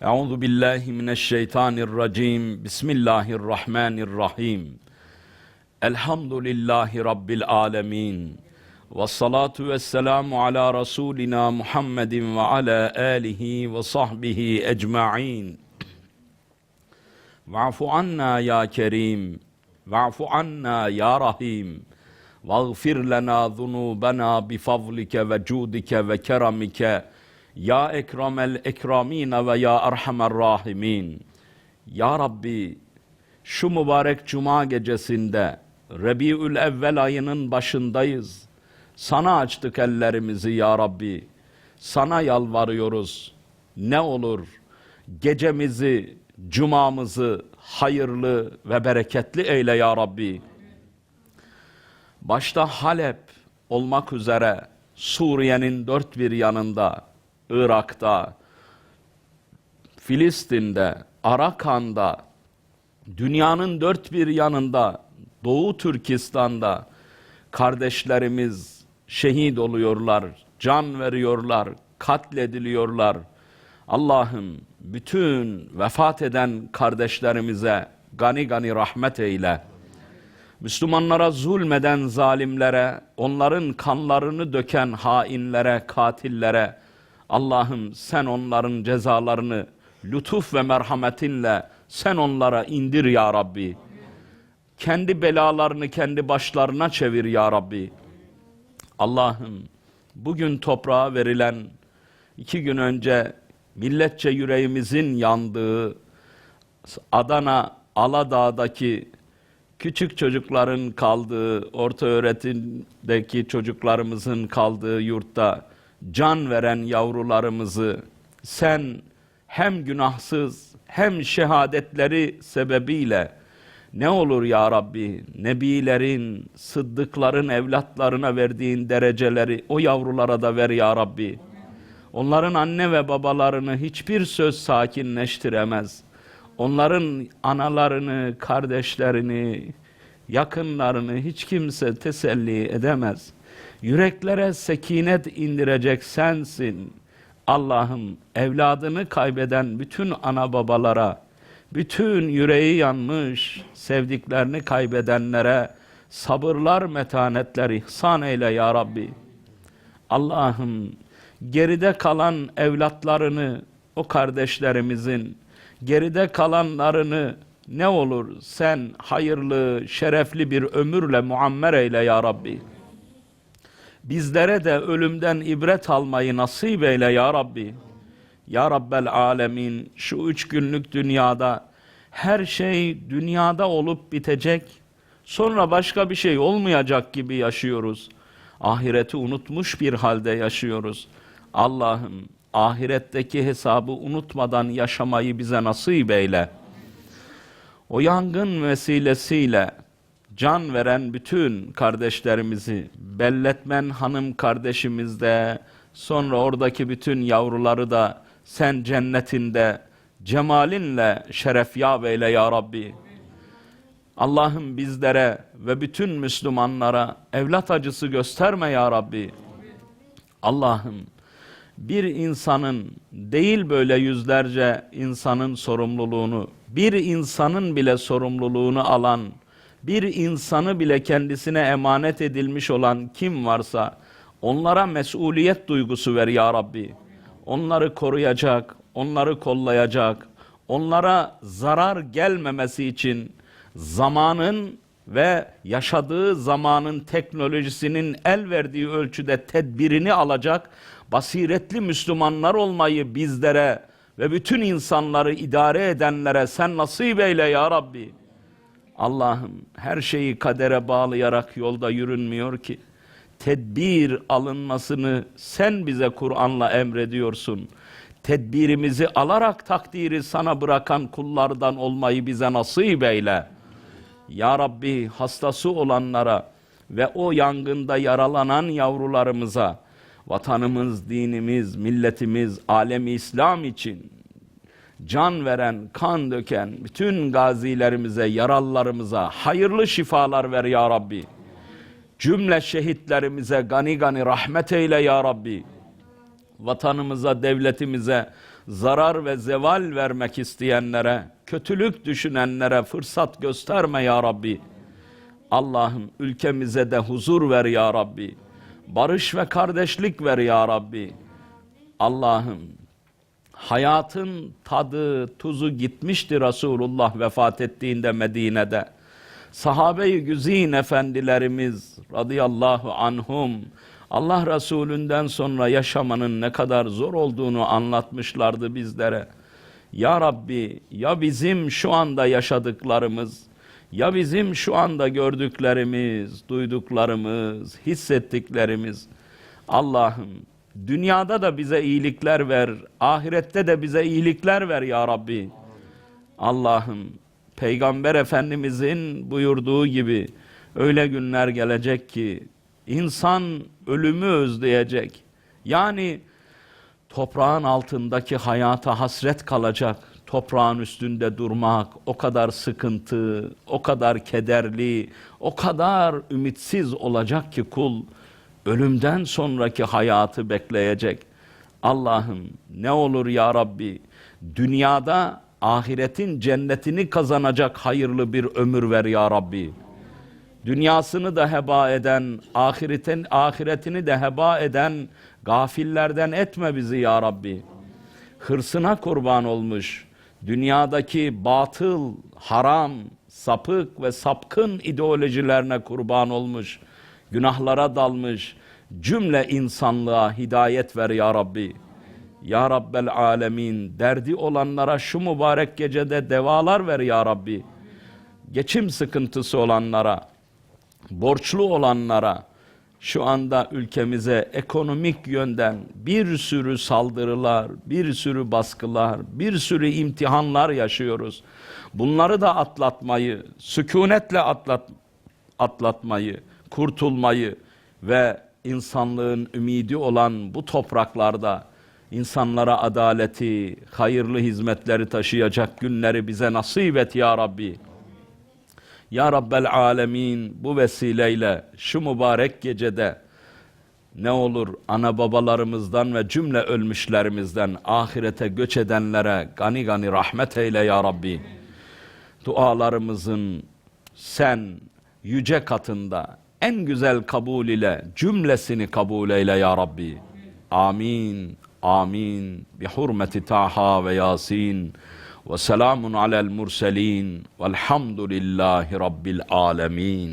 Euzu billahi mineşşeytanirracim. Bismillahirrahmanirrahim. Elhamdülillahi rabbil alamin. Ve salatu ve selamu ala Rasulina Muhammedin ve ala alihi ve sahbihi ecma'in. Va'fu anna ya kerim. Va'fu anna ya rahim. Vağfir lena zunubena bi fadlike ve cudike ve keramike. Ya ekramel ekramine ve ya erhamer rahimin. Ya Rabbi şu mübarek cuma gecesinde Rebiül evvel ayının başındayız. Sana açtık ellerimizi ya Rabbi. Sana yalvarıyoruz. Ne olur gecemizi, cumamızı hayırlı ve bereketli eyle ya Rabbi. Başta Halep olmak üzere Suriye'nin dört bir yanında Irak'ta, Filistin'de, Arakan'da, dünyanın dört bir yanında, Doğu Türkistan'da kardeşlerimiz şehit oluyorlar, can veriyorlar, katlediliyorlar. Allah'ım bütün vefat eden kardeşlerimize gani gani rahmet eyle. Müslümanlara zulmeden zalimlere, onların kanlarını döken hainlere, katillere, Allah'ım sen onların cezalarını lütuf ve merhametinle sen onlara indir ya Rabbi. Kendi belalarını kendi başlarına çevir ya Rabbi. Allah'ım bugün toprağa verilen iki gün önce milletçe yüreğimizin yandığı Adana Aladağ'daki küçük çocukların kaldığı, orta öğretimdeki çocuklarımızın kaldığı yurtta can veren yavrularımızı sen hem günahsız hem şehadetleri sebebiyle ne olur ya Rabbi nebilerin, sıddıkların evlatlarına verdiğin dereceleri o yavrulara da ver ya Rabbi. Onların anne ve babalarını hiçbir söz sakinleştiremez. Onların analarını, kardeşlerini, yakınlarını hiç kimse teselli edemez. Yüreklere sekinet indirecek sensin. Allah'ım evladını kaybeden bütün ana babalara, bütün yüreği yanmış, sevdiklerini kaybedenlere sabırlar, metanetler ihsan eyle ya Rabbi. Allah'ım geride kalan evlatlarını o kardeşlerimizin geride kalanlarını ne olur sen hayırlı, şerefli bir ömürle muammer eyle ya Rabbi. Bizlere de ölümden ibret almayı nasip eyle ya Rabbi. Ya Rabbel Alemin şu üç günlük dünyada her şey dünyada olup bitecek. Sonra başka bir şey olmayacak gibi yaşıyoruz. Ahireti unutmuş bir halde yaşıyoruz. Allah'ım ahiretteki hesabı unutmadan yaşamayı bize nasip eyle. O yangın vesilesiyle can veren bütün kardeşlerimizi, Belletmen hanım kardeşimiz de, sonra oradaki bütün yavruları da sen cennetinde cemalinle şeref yâb eyle ya Rabbi. Allah'ım bizlere ve bütün Müslümanlara evlat acısı gösterme ya Rabbi. Allah'ım bir insanın değil böyle yüzlerce insanın sorumluluğunu, bir insanın bile sorumluluğunu alan, bir insanı bile kendisine emanet edilmiş olan kim varsa onlara mesuliyet duygusu ver ya Rabbi. Onları koruyacak, onları kollayacak, onlara zarar gelmemesi için zamanın ve yaşadığı zamanın teknolojisinin el verdiği ölçüde tedbirini alacak basiretli Müslümanlar olmayı bizlere ve bütün insanları idare edenlere sen nasip eyle ya Rabbi. Allah'ım her şeyi kadere bağlayarak yolda yürünmüyor ki. Tedbir alınmasını sen bize Kur'an'la emrediyorsun. Tedbirimizi alarak takdiri sana bırakan kullardan olmayı bize nasip eyle. Ya Rabbi hastası olanlara ve o yangında yaralanan yavrularımıza, vatanımız, dinimiz, milletimiz, alemi İslam için can veren, kan döken bütün gazilerimize, yaralılarımıza hayırlı şifalar ver ya Rabbi. Cümle şehitlerimize gani gani rahmet eyle ya Rabbi. Vatanımıza, devletimize zarar ve zeval vermek isteyenlere, kötülük düşünenlere fırsat gösterme ya Rabbi. Allah'ım ülkemize de huzur ver ya Rabbi. Barış ve kardeşlik ver ya Rabbi. Allah'ım hayatın tadı, tuzu gitmişti Resulullah vefat ettiğinde Medine'de. Sahabe-i güzin efendilerimiz radıyallahu anhum Allah Resulünden sonra yaşamanın ne kadar zor olduğunu anlatmışlardı bizlere. Ya Rabbi ya bizim şu anda yaşadıklarımız ya bizim şu anda gördüklerimiz, duyduklarımız, hissettiklerimiz Allah'ım dünyada da bize iyilikler ver, ahirette de bize iyilikler ver ya Rabbi. Allah'ım Peygamber Efendimizin buyurduğu gibi öyle günler gelecek ki insan ölümü özleyecek. Yani toprağın altındaki hayata hasret kalacak. Toprağın üstünde durmak o kadar sıkıntı, o kadar kederli, o kadar ümitsiz olacak ki kul ölümden sonraki hayatı bekleyecek. Allah'ım ne olur ya Rabbi dünyada ahiretin cennetini kazanacak hayırlı bir ömür ver ya Rabbi. Dünyasını da heba eden, ahiretin ahiretini de heba eden gafillerden etme bizi ya Rabbi. Hırsına kurban olmuş, dünyadaki batıl, haram, sapık ve sapkın ideolojilerine kurban olmuş, günahlara dalmış cümle insanlığa hidayet ver ya Rabbi. Ya Rabbel Alemin derdi olanlara şu mübarek gecede devalar ver ya Rabbi. Geçim sıkıntısı olanlara, borçlu olanlara, şu anda ülkemize ekonomik yönden bir sürü saldırılar, bir sürü baskılar, bir sürü imtihanlar yaşıyoruz. Bunları da atlatmayı, sükunetle atlat, atlatmayı, kurtulmayı ve insanlığın ümidi olan bu topraklarda insanlara adaleti, hayırlı hizmetleri taşıyacak günleri bize nasip et ya Rabbi. Ya Rabbel Alemin bu vesileyle şu mübarek gecede ne olur ana babalarımızdan ve cümle ölmüşlerimizden ahirete göç edenlere gani gani rahmet eyle ya Rabbi. Dualarımızın sen yüce katında en güzel kabul ile cümlesini kabul eyle ya Rabbi. Amin. Amin. Bi hurmeti Taha ve Yasin. Ve selamun alel murselin. Velhamdülillahi Rabbil alemin.